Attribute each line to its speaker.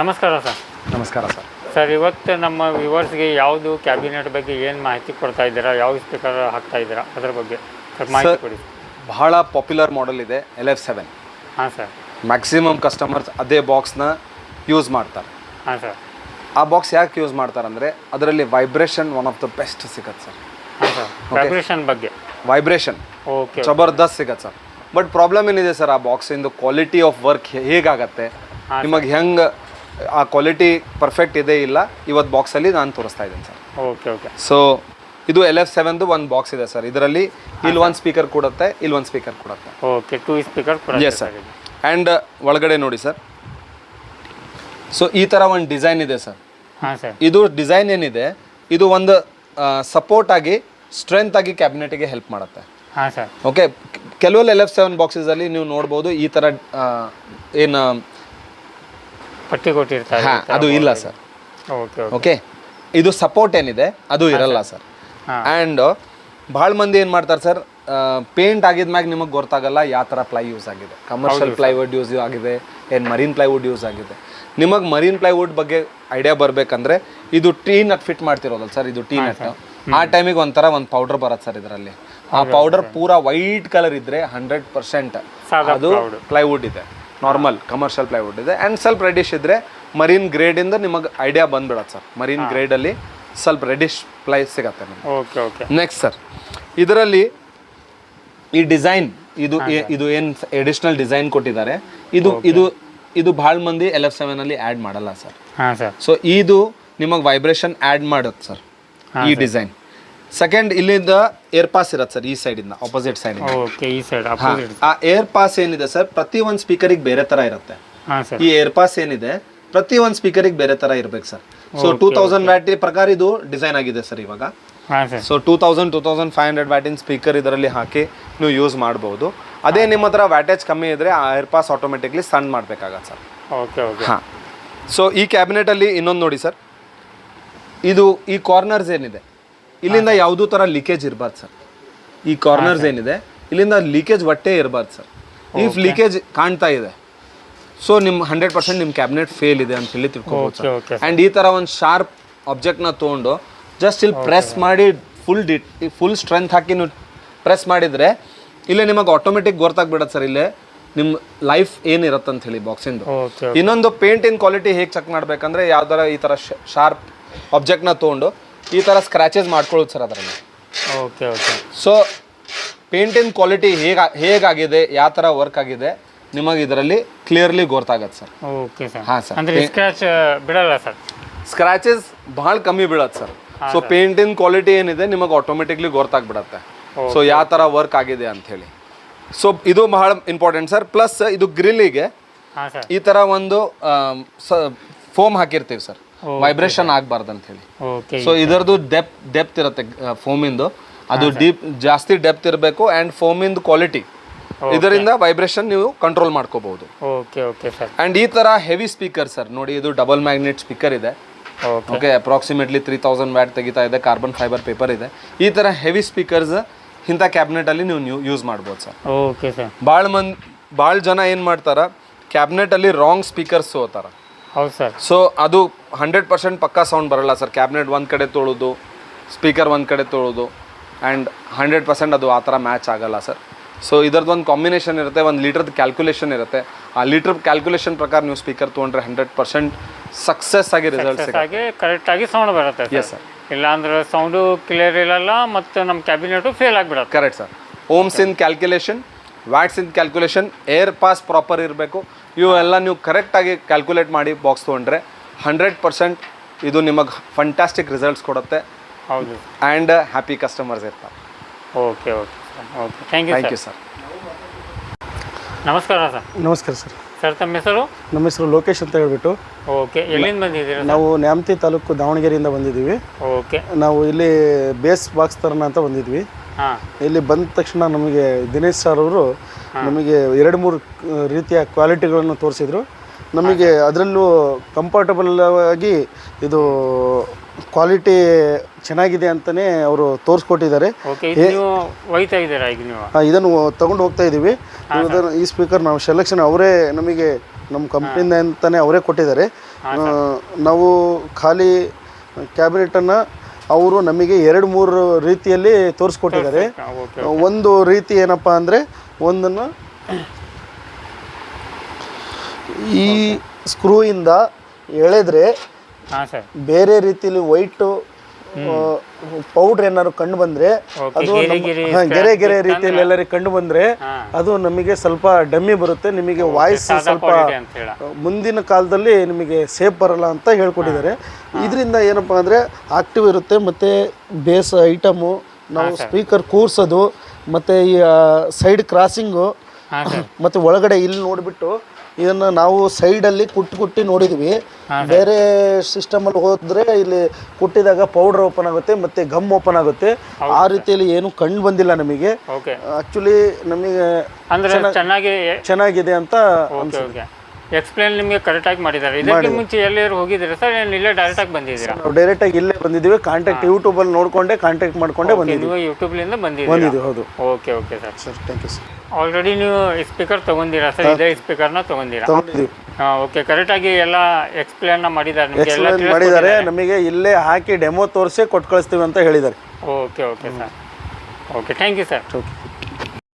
Speaker 1: ನಮಸ್ಕಾರ ಸರ್.
Speaker 2: ನಮಸ್ಕಾರ sir.
Speaker 1: Sir ಇವತ್ತು ನಮ್ಮ ವ್ಯೂವರ್ಸ್ಗೆ ಯಾವುದು ಕ್ಯಾಬಿನೆಟ್ ಬಗ್ಗೆ ಏನು ಮಾಹಿತಿ ಕೊಡ್ತಾ ಇದ್ದೀರಾ? ಯಾವ ಸ್ಪೀಕರ್ ಹಾಕ್ತಾ ಇದ್ದೀರಾ? ಅದರ ಬಗ್ಗೆ ಸರ್ ಮಾಹಿತಿ ಕೊಡಿ.
Speaker 2: ಬಹಳ ಪಾಪ್ಯುಲರ್ ಮಾಡೆಲ್ ಇದೆ ಎಲ್ ಎಫ್ ಸೆವೆನ್
Speaker 1: ಹಾಂ ಸರ್.
Speaker 2: ಮ್ಯಾಕ್ಸಿಮಮ್ ಕಸ್ಟಮರ್ಸ್ ಅದೇ ಬಾಕ್ಸ್ನ ಯೂಸ್ ಮಾಡ್ತಾರೆ.
Speaker 1: ಹಾಂ ಸರ್.
Speaker 2: ಆ ಬಾಕ್ಸ್ ಯಾಕೆ ಯೂಸ್ ಮಾಡ್ತಾರೆ ಅಂದರೆ ಅದರಲ್ಲಿ vibration one of the best ಸಿಗತ್ತೆ ಸರ್.
Speaker 1: ಹಾಂ ಸರ್. ವೈಬ್ರೇಷನ್ ಬಗ್ಗೆ?
Speaker 2: ವೈಬ್ರೇಷನ್
Speaker 1: ಓಕೆ
Speaker 2: ಜಬರ್ದಸ್ತ್ ಸಿಗತ್ತೆ ಸರ್. ಬಟ್ ಪ್ರಾಬ್ಲಮ್ ಏನಿದೆ ಸರ್ ಆ ಬಾಕ್ಸಿಂದು ಕ್ವಾಲಿಟಿ ಆಫ್ ವರ್ಕ್ ಹೇಗಾಗತ್ತೆ? ನಿಮಗೆ ಹೆಂಗೆ ಆ ಕ್ವಾಲಿಟಿ ಪರ್ಫೆಕ್ಟ್ ಇದೆ ಇಲ್ಲ. ಇವತ್ತು ಬಾಕ್ಸಲ್ಲಿ ನಾನು ತೋರಿಸ್ತಾ ಇದ್ದೀನಿ ಸರ್.
Speaker 1: ಓಕೆ ಓಕೆ
Speaker 2: ಸೊ ಇದು ಎಲ್ ಎಫ್ ಸೆವೆನ್ದು ಒಂದು ಬಾಕ್ಸ್ ಇದೆ ಸರ್. ಇದರಲ್ಲಿ ಇಲ್ಲಿ ಒಂದು ಸ್ಪೀಕರ್ ಕೊಡುತ್ತೆ ಇಲ್ಲಿ ಒಂದು ಸ್ಪೀಕರ್ ಕೊಡುತ್ತೆ.
Speaker 1: Okay two
Speaker 2: speakers sir. And ಒಳಗಡೆ ನೋಡಿ ಸರ್. ಸೊ ಈ ಥರ ಒಂದು ಡಿಸೈನ್ ಇದೆ ಸರ್.
Speaker 1: ಹಾಂ ಸರ್.
Speaker 2: ಇದು ಡಿಸೈನ್ ಏನಿದೆ ಇದು ಒಂದು ಸಪೋರ್ಟ್ ಆಗಿ ಸ್ಟ್ರೆಂತ್ ಆಗಿ ಕ್ಯಾಬಿನೆಟ್ಗೆ ಹೆಲ್ಪ್ ಮಾಡುತ್ತೆ.
Speaker 1: ಹಾಂ ಸರ್.
Speaker 2: ಓಕೆ ಕೆಲವೊಂದು ಎಲ್ ಎಫ್ ಸೆವೆನ್ ಬಾಕ್ಸಸಲ್ಲಿ ನೀವು ನೋಡ್ಬೋದು ಈ ಥರ ಏನು
Speaker 1: ಪಟ್ಟಿ ಕೊಟ್ಟಿರ್ತಾರೆ
Speaker 2: ಹಾಂ ಅದು ಇಲ್ಲ ಸರ್.
Speaker 1: ಓಕೆ
Speaker 2: ಇದು ಸಪೋರ್ಟ್ ಏನಿದೆ? ಅದು ಇರಲ್ಲ ಸರ್. ಆ್ಯಂಡ್ ಭಾಳ ಮಂದಿ ಏನು ಮಾಡ್ತಾರೆ ಸರ್ ಪೇಂಟ್ ಆಗಿದ್ಮ್ಯಾಗ ನಿಮಗೆ ಗೊತ್ತಾಗಲ್ಲ ಯಾವ ಥರ ಪ್ಲೈ ಯೂಸ್ ಆಗಿದೆ ಕಮರ್ಷಿಯಲ್ ಪ್ಲೈವುಡ್ ಯೂಸ್ ಆಗಿದೆ ಏನು ಮರೀನ್ ಪ್ಲೈವುಡ್ ಯೂಸ್ ಆಗಿದೆ. ನಿಮಗೆ ಮರೀನ್ ಪ್ಲೈವುಡ್ ಬಗ್ಗೆ ಐಡಿಯಾ ಬರಬೇಕಂದ್ರೆ ಇದು ಟೀ ನಟ್ ಫಿಟ್ ಮಾಡ್ತಿರೋದಲ್ಲ ಸರ್ ಇದು ಟೀ ನಟ್ ಆ ಟೈಮಿಗೆ ಒಂಥರ ಒಂದು ಪೌಡರ್ ಬರುತ್ತೆ ಸರ್ ಇದರಲ್ಲಿ. ಆ ಪೌಡರ್ ಪೂರಾ ವೈಟ್ ಕಲರ್ ಇದ್ರೆ ಹಂಡ್ರೆಡ್ ಪರ್ಸೆಂಟ್ ಅದು ಪ್ಲೈವುಡ್ ಇದೆ. ನಾರ್ಮಲ್ ಕಮರ್ಷಿಯಲ್ ಪ್ಲೈವುಡ್ ಇದೆ. ಆ್ಯಂಡ್ ಸ್ವಲ್ಪ ರೆಡಿಶ್ ಇದ್ದರೆ ಮರೀನ್ ಗ್ರೇಡಿಂದ ನಿಮಗೆ ಐಡಿಯಾ ಬಂದ್ಬಿಡತ್ತೆ ಸರ್. ಮರೀನ್ ಗ್ರೇಡಲ್ಲಿ ಸ್ವಲ್ಪ ರೆಡಿಶ್ ಪ್ಲೈ ಸಿಗತ್ತೆ ನಿಮಗೆ.
Speaker 1: ಓಕೆ ಓಕೆ
Speaker 2: ನೆಕ್ಸ್ಟ್ ಸರ್ ಇದರಲ್ಲಿ ಈ ಡಿಸೈನ್ ಇದು ಇದು ಏನು ಎಡಿಷ್ನಲ್ ಡಿಸೈನ್ ಕೊಟ್ಟಿದ್ದಾರೆ. ಇದು ಇದು ಇದು ಭಾಳ ಮಂದಿ ಎಲ್ ಎಫ್ ಸೆವೆನಲ್ಲಿ ಆ್ಯಡ್ ಮಾಡಲ್ಲ ಸರ್.
Speaker 1: ಹಾಂ ಸರ್
Speaker 2: ಸೊ ಇದು ನಿಮಗೆ ವೈಬ್ರೇಷನ್ ಆ್ಯಡ್ ಮಾಡುತ್ತೆ ಸರ್. ಈ ಡಿಸೈನ್ ಸೆಕೆಂಡ್ ಇಲ್ಲಿಂದ ಏರ್ ಪಾಸ್ ಇರತ್ತೆ ಸರ್ ಈ ಸೈಡಿಂದ ಆಪೋಸಿಟ್ ಸೈಡಿಂದ
Speaker 1: ಓಕೆ ಈ ಸೈಡ್ ಅಪೋಸಿಟ್
Speaker 2: ಆ ಏರ್ ಪಾಸ್ ಏನಿದೆ ಸರ್ ಪ್ರತಿ ಒಂದು ಸ್ಪೀಕರಿಗೆ ಬೇರೆ ತರ ಇರುತ್ತೆ.
Speaker 1: ಹಾಂ ಸರ್
Speaker 2: ಈ ಏರ್ ಪಾಸ್ ಏನಿದೆ ಪ್ರತಿ ಒಂದು ಸ್ಪೀಕರಿಗೆ ಬೇರೆ ತರ ಇರ್ಬೇಕು sir so two thousand watt ಪ್ರಕಾರ ಇದು ಡಿಸೈನ್ ಆಗಿದೆ ಸರ್ ಇವಾಗ.
Speaker 1: ಹಾಂ sir
Speaker 2: so two thousand two thousand five hundred ವ್ಯಾಟಿನ speaker ಇದರಲ್ಲಿ ಹಾಕಿ ನೀವು ಯೂಸ್ ಮಾಡಬಹುದು ಅದೇ ನಿಮ್ಮ ಹತ್ರ ವ್ಯಾಟೇಜ್ ಕಮ್ಮಿ ಇದ್ರೆ ಆ ಏರ್ ಪಾಸ್ ಆಟೋಮೆಟಿಕ್ಲಿ ಸಣ್ಣ ಮಾಡಬೇಕಾಗತ್ತೆ ಸರ್
Speaker 1: ಓಕೆ ಓಕೆ
Speaker 2: ಹಾಂ. ಸೊ ಈ ಕ್ಯಾಬಿನೆಟಲ್ಲಿ ಇನ್ನೊಂದು ನೋಡಿ ಸರ್ ಇದು ಈ ಕಾರ್ನರ್ಸ್ ಏನಿದೆ ಇಲ್ಲಿಂದ ಯಾವುದೂ ಥರ ಲೀಕೇಜ್ ಇರಬಾರ್ದು ಸರ್. ಈ ಕಾರ್ನರ್ಸ್ ಏನಿದೆ ಇಲ್ಲಿಂದ ಲೀಕೇಜ್ ಒಟ್ಟೆ ಇರಬಾರ್ದು ಸರ್. ಇಫ್ ಲೀಕೇಜ್ ಕಾಣ್ತಾ ಇದೆ ಸೊ ನಿಮ್ಮ ಹಂಡ್ರೆಡ್ ಪರ್ಸೆಂಟ್ ನಿಮ್ಮ ಕ್ಯಾಬಿನೆಟ್ ಫೇಲ್ ಇದೆ ಅಂತ ಹೇಳಿ ತಿಳ್ಕೊಬೋದು ಸರ್. ಆ್ಯಂಡ್ ಈ ಥರ ಒಂದು ಶಾರ್ಪ್ ಆಬ್ಜೆಕ್ಟ್ನ ತೊಗೊಂಡು ಜಸ್ಟ್ ಇಲ್ಲಿ ಪ್ರೆಸ್ ಮಾಡಿ ಫುಲ್ ಡಿ ಫುಲ್ ಸ್ಟ್ರೆಂತ್ ಹಾಕಿ ನೀವು ಪ್ರೆಸ್ ಮಾಡಿದರೆ ಇಲ್ಲೇ ನಿಮಗೆ ಆಟೋಮೆಟಿಕ್ ಗೊತ್ತಾಗ್ಬಿಡತ್ತೆ ಸರ್ ಇಲ್ಲೇ ನಿಮ್ಮ ಲೈಫ್ ಏನಿರುತ್ತೆ ಅಂತ ಹೇಳಿ ಬಾಕ್ಸಿಂದು ಇನ್ನೊಂದು ಪೇಂಟಿನ ಕ್ವಾಲಿಟಿ ಹೇಗೆ ಚೆಕ್ ಮಾಡಬೇಕಂದ್ರೆ ಯಾವ್ದಾರ ಈ ಥರ ಶಾರ್ಪ್ ಆಬ್ಜೆಕ್ಟ್ನ ತೊಗೊಂಡು ಈ ಥರ ಸ್ಕ್ರ್ಯಾಚಸ್ ಮಾಡ್ಕೊಳ್ಳೋದು ಸರ್ ಅದರಲ್ಲಿ.
Speaker 1: ಓಕೆ ಓಕೆ
Speaker 2: ಸೊ ಪೇಂಟಿನ ಕ್ವಾಲಿಟಿ ಹೇಗೆ ಹೇಗಾಗಿದೆ ಯಾವ ಥರ ವರ್ಕ್ ಆಗಿದೆ ನಿಮಗೆ ಇದರಲ್ಲಿ ಕ್ಲಿಯರ್ಲಿ ಗೊತ್ತಾಗತ್ತೆ ಸರ್
Speaker 1: ಓಕೆ ಸರ್
Speaker 2: ಹಾಂ ಸರ್
Speaker 1: ಅಂದ್ರೆ ಸ್ಕ್ರಾಚ್ ಬಿಡಲ್ಲ ಸರ್
Speaker 2: ಸ್ಕ್ರಾಚಸ್ ಭಾಳ ಕಮ್ಮಿ ಬೀಳತ್ತೆ ಸರ್ ಸೊ ಪೇಂಟಿನ ಕ್ವಾಲಿಟಿ ಏನಿದೆ ನಿಮಗೆ ಆಟೋಮೆಟಿಕ್ಲಿ ಗೊತ್ತಾಗ್ಬಿಡತ್ತೆ. ಸೊ ಯಾವ ಥರ ವರ್ಕ್ ಆಗಿದೆ ಅಂತ ಹೇಳಿ. ಸೊ ಇದು ಬಹಳ ಇಂಪಾರ್ಟೆಂಟ್ ಸರ್ ಪ್ಲಸ್ ಇದು ಗ್ರಿಲ್ಲಿಗೆ ಈ ಥರ ಒಂದು ಫೋಮ್ ಹಾಕಿರ್ತೀವಿ ಸರ್ ವೈಬ್ರೇಷನ್ ಆಗಬಾರ್ದು ಅಂತ ಹೇಳಿ ಸೊ ಇದರದು ಡೆಪ್ ಡೆಪ್ತ್ ಇರುತ್ತೆ ಫೋಮಿಂದು ಅದು ಡೀಪ್ ಜಾಸ್ತಿ ಡೆಪ್ತ್ ಇರಬೇಕು ಆ್ಯಂಡ್ ಫೋಮಿಂದು ಕ್ವಾಲಿಟಿ ಇದರಿಂದ ವೈಬ್ರೇಷನ್ ನೀವು ಕಂಟ್ರೋಲ್ ಮಾಡ್ಕೋಬಹುದು.
Speaker 1: ಓಕೆ ಓಕೆ ಸರ್
Speaker 2: ಆ್ಯಂಡ್ ಈ ಥರ ಹೆವಿ ಸ್ಪೀಕರ್ ಸರ್ ನೋಡಿ ಇದು ಡಬಲ್ ಮ್ಯಾಗ್ನೆಟ್ ಸ್ಪೀಕರ್ ಇದೆ.
Speaker 1: Okay
Speaker 2: approximately three thousand watt ತೆಗಿತಾ ಇದೆ ಕಾರ್ಬನ್ ಫೈಬರ್ ಪೇಪರ್ ಇದೆ. ಈ ತರ ಹೆವಿ ಸ್ಪೀಕರ್ಸ್ ಇಂಥ ಕ್ಯಾಬಿನೆಟಲ್ಲಿ ನೀವು ಯೂಸ್ ಮಾಡ್ಬೋದು ಸರ್
Speaker 1: ಓಕೆ ಸರ್
Speaker 2: ಭಾಳ ಮಂದಿ ಭಾಳ ಜನ ಏನು ಮಾಡ್ತಾರ ಕ್ಯಾಬಿನೆಟಲ್ಲಿ ರಾಂಗ್ ಸ್ಪೀಕರ್ಸ್ ಹೋಗ್ತಾರ
Speaker 1: ಹೌದು ಸರ್.
Speaker 2: ಸೊ ಅದು ಹಂಡ್ರೆಡ್ ಪರ್ಸೆಂಟ್ ಪಕ್ಕಾ ಸೌಂಡ್ ಬರಲ್ಲ ಸರ್. ಕ್ಯಾಬಿನೆಟ್ ಒಂದು ಕಡೆ ತೊಳೋದು ಸ್ಪೀಕರ್ ಒಂದು ಕಡೆ ತೊಳೋದು ಆ್ಯಂಡ್ ಹಂಡ್ರೆಡ್ ಪರ್ಸೆಂಟ್ ಅದು ಆ ಥರ ಮ್ಯಾಚ್ ಆಗಲ್ಲ ಸರ್. ಸೊ ಇದರದ್ದು ಒಂದು ಕಾಂಬಿನೇಷನ್ ಇರುತ್ತೆ ಒಂದು ಲೀಟ್ರದ್ದು ಕ್ಯಾಲ್ಕುಲೇಷನ್ ಇರುತ್ತೆ. ಆ ಲೀಟ್ರ್ ಕ್ಯಾಲ್ಕುಲೇಷನ್ ಪ್ರಕಾರ ನೀವು ಸ್ಪೀಕರ್ ತೊಗೊಂಡ್ರೆ ಹಂಡ್ರೆಡ್ ಪರ್ಸೆಂಟ್ ಸಕ್ಸಸ್ ಆಗಿ ರಿಸಲ್ಟ್ ಸಿಗುತ್ತೆ.
Speaker 1: ಕರೆಕ್ಟಾಗಿ ಸೌಂಡ್ ಬರುತ್ತೆ
Speaker 2: ಎಸ್
Speaker 1: ಸರ್
Speaker 2: ಇಲ್ಲಾಂದ್ರೆ
Speaker 1: ಇಲ್ಲ ಸೌಂಡು ಕ್ಲಿಯರ್ ಇರಲ್ಲ ಮತ್ತು ನಮ್ಮ ಕ್ಯಾಬಿನೆಟು ಫೇಲ್ ಆಗಿಬಿಡುತ್ತೆ.
Speaker 2: Correct sir ohms in calculation watts in calculation air pass proper ಇರಬೇಕು. ಇವೆಲ್ಲ ನೀವು ಕರೆಕ್ಟಾಗಿ ಕ್ಯಾಲ್ಕುಲೇಟ್ ಮಾಡಿ ಬಾಕ್ಸ್ ತೊಗೊಂಡ್ರೆ ಹಂಡ್ರೆಡ್ ಪರ್ಸೆಂಟ್ ಇದು ನಿಮಗೆ ಫಂಟ್ಯಾಸ್ಟಿಕ್ ರಿಸಲ್ಟ್ಸ್ ಕೊಡುತ್ತೆ.
Speaker 1: ಹೌದು.
Speaker 2: ಆ್ಯಂಡ್ ಹ್ಯಾಪಿ ಕಸ್ಟಮರ್ಸ್ ಇರ್ತಾರೆ.
Speaker 1: Okay okay okay thank you
Speaker 2: thank you sir
Speaker 1: ನಮಸ್ಕಾರ ಸರ್
Speaker 3: ನಮಸ್ಕಾರ ಸರ್
Speaker 1: ಸರ್ ತಮ್ಮ ಹೆಸರು?
Speaker 3: ನಮ್ಮ ಹೆಸರು ಲೋಕೇಶ್ ಅಂತ ಹೇಳ್ಬಿಟ್ಟು.
Speaker 1: ಓಕೆ ಎಲ್ಲಿಂದ ಬಂದಿದ್ದೀರಾ
Speaker 3: ನಾವು ನ್ಯಾಮತಿ ತಾಲೂಕು ದಾವಣಗೆರೆಯಿಂದ ಬಂದಿದ್ದೀವಿ.
Speaker 1: ಓಕೆ
Speaker 3: ನಾವು ಇಲ್ಲಿ ಬೇಸ್ ಬಾಕ್ಸ್ ತರೋಣ ಅಂತ ಬಂದಿದ್ವಿ. ಇಲ್ಲಿ ಬಂದ ತಕ್ಷಣ ನಮಗೆ ದಿನೇಶ್ ಸರ್ ಅವರು ನಮಗೆ ಎರಡು ಮೂರು ರೀತಿಯ ಕ್ವಾಲಿಟಿಗಳನ್ನು ತೋರಿಸಿದ್ರು. ನಮಗೆ ಅದರಲ್ಲೂ ಕಂಫರ್ಟಬಲ್ ಆಗಿ ಇದು ಕ್ವಾಲಿಟಿ ಚೆನ್ನಾಗಿದೆ ಅಂತಲೇ ಅವರು ತೋರಿಸ್ಕೊಟ್ಟಿದ್ದಾರೆ. ಇದನ್ನು ತಗೊಂಡು ಹೋಗ್ತಾ ಇದ್ದೀವಿ. ಈ ಸ್ಪೀಕರ್ ನಾವು ಸೆಲೆಕ್ಷನ್ ಅವರೇ ನಮಗೆ ನಮ್ಮ ಕಂಪ್ನಿಯಿಂದ ಅಂತಲೇ ಅವರೇ ಕೊಟ್ಟಿದ್ದಾರೆ. ನಾವು ಖಾಲಿ ಕ್ಯಾಬಿನೆಟನ್ನು ಅವರು ನಮಗೆ ಎರಡು ಮೂರು ರೀತಿಯಲ್ಲಿ ತೋರಿಸ್ಕೊಟ್ಟಿದ್ದಾರೆ. ಒಂದು ರೀತಿ ಏನಪ್ಪ ಅಂದರೆ ಒಂದನ್ನು ಈ ಸ್ಕ್ರೂಯಿಂದ ಎಳೆದ್ರೆ ಬೇರೆ ರೀತಿಯಲ್ಲಿ ವೈಟು ಪೌಡ್ರ್ ಏನಾದ್ರು ಕಂಡು ಬಂದ್ರೆ ಅದು
Speaker 1: ಗೆರೆ ಗೆರೆ
Speaker 3: ರೀತಿಯಲ್ಲಿ ಎಲ್ಲರಿಗೆ ಕಂಡು ಬಂದ್ರೆ ಅದು ನಮಗೆ ಸ್ವಲ್ಪ ಡಮ್ಮಿ ಬರುತ್ತೆ ನಿಮಗೆ ವಾಯ್ಸ್ ಸ್ವಲ್ಪ ಮುಂದಿನ ಕಾಲದಲ್ಲಿ ನಿಮಗೆ ಸೇಫ್ ಬರಲ್ಲ ಅಂತ ಹೇಳ್ಕೊಟ್ಟಿದ್ದಾರೆ. ಇದರಿಂದ ಏನಪ್ಪಾ ಅಂದರೆ ಆಕ್ಟಿವ್ ಇರುತ್ತೆ ಮತ್ತೆ ಬೇಸ್ ಐಟಮು ನಾವು ಸ್ಪೀಕರ್ ಕೂರ್ಸೋದು ಮತ್ತೆ ಈ ಸೈಡ್ ಕ್ರಾಸಿಂಗು ಮತ್ತು ಒಳಗಡೆ ಇಲ್ಲಿ ನೋಡಿಬಿಟ್ಟು ಇದನ್ನು ನಾವು ಸೈಡಲ್ಲಿ ಕುಟ್ಟಿ ಕುಟ್ಟಿ ನೋಡಿದ್ವಿ. ಬೇರೆ ಸಿಸ್ಟಮಲ್ಲಿ ಹೋದ್ರೆ ಇಲ್ಲಿ ಕುಟ್ಟಿದಾಗ ಪೌಡರ್ ಓಪನ್ ಆಗುತ್ತೆ ಮತ್ತು ಗಮ್ ಓಪನ್ ಆಗುತ್ತೆ. ಆ ರೀತಿಯಲ್ಲಿ ಏನು ಕಂಡು ಬಂದಿಲ್ಲ ನಮಗೆ.
Speaker 1: ಓಕೆ.
Speaker 3: ಆ್ಯಕ್ಚುಲಿ ನಮಗೆ
Speaker 1: ಅಂದರೆ ಚೆನ್ನಾಗಿ
Speaker 3: ಚೆನ್ನಾಗಿದೆ ಅಂತ
Speaker 1: ಓಕೆ ಎಕ್ಸ್ಪ್ಲೇನ್ ನಿಮಗೆ ಕರೆಕ್ಟಾಗಿ ಮಾಡಿದ್ದಾರೆ. ಇದಕ್ಕೆ ಮುಂಚೆ ಎಲ್ಲರೂ ಹೋಗಿದ್ದೀರಾ ಸರ್? ಏನು ಇಲ್ಲೇ ಡೈರೆಕ್ಟಾಗಿ ಬಂದಿದ್ದೀರಾ?
Speaker 3: ನಾವು ಡೈರೆಕ್ಟಾಗಿ ಇಲ್ಲೇ ಬಂದಿದ್ದೀವಿ. ಕಾಂಟ್ಯಾಕ್ಟ್ ಯೂಟ್ಯೂಬಲ್ಲಿ ನೋಡಿಕೊಂಡೆ ಕಾಂಟ್ಯಾಕ್ಟ್ ಮಾಡ್ಕೊಂಡೆ ಬಂದಿದ್ದೀವಿ.
Speaker 1: ಯೂಟ್ಯೂಬ್ಲಿಂದ ಬಂದಿದ್ದೀರಾ?
Speaker 3: ಬಂದಿದ್ದೀವಿ ಹೌದು.
Speaker 1: Okay okay sir.
Speaker 3: Sir thank you sir
Speaker 1: already ನೀವು ಸ್ಪೀಕರ್ ತೊಗೊಂಡಿರಾ ಸರ್? ಇದೇ ಸ್ಪೀಕರ್ನ ತೊಗೊಂಡಿರಾ?
Speaker 3: ತಗೊಂಡಿರಾ
Speaker 1: ಹಾ ಓಕೆ ಕರೆಕ್ಟಾಗಿ ಎಲ್ಲ ಎಕ್ಸ್ಪ್ಲೇನ್ನ ಮಾಡಿದಾರೆ ನಿಮಗೆ ಎಲ್ಲ
Speaker 3: ಎಕ್ಸ್ಪ್ಲೇನ್ ಮಾಡಿದ್ದಾರೆ ನಮಗೆ ಇಲ್ಲೇ ಹಾಕಿ ಡೆಮೋ ತೋರಿಸಿ ಕೊಟ್ಟು ಕಳಿಸ್ತೀವಿ ಅಂತ ಹೇಳಿದ್ದಾರೆ.
Speaker 1: Okay okay sir okay thank you sir
Speaker 3: okay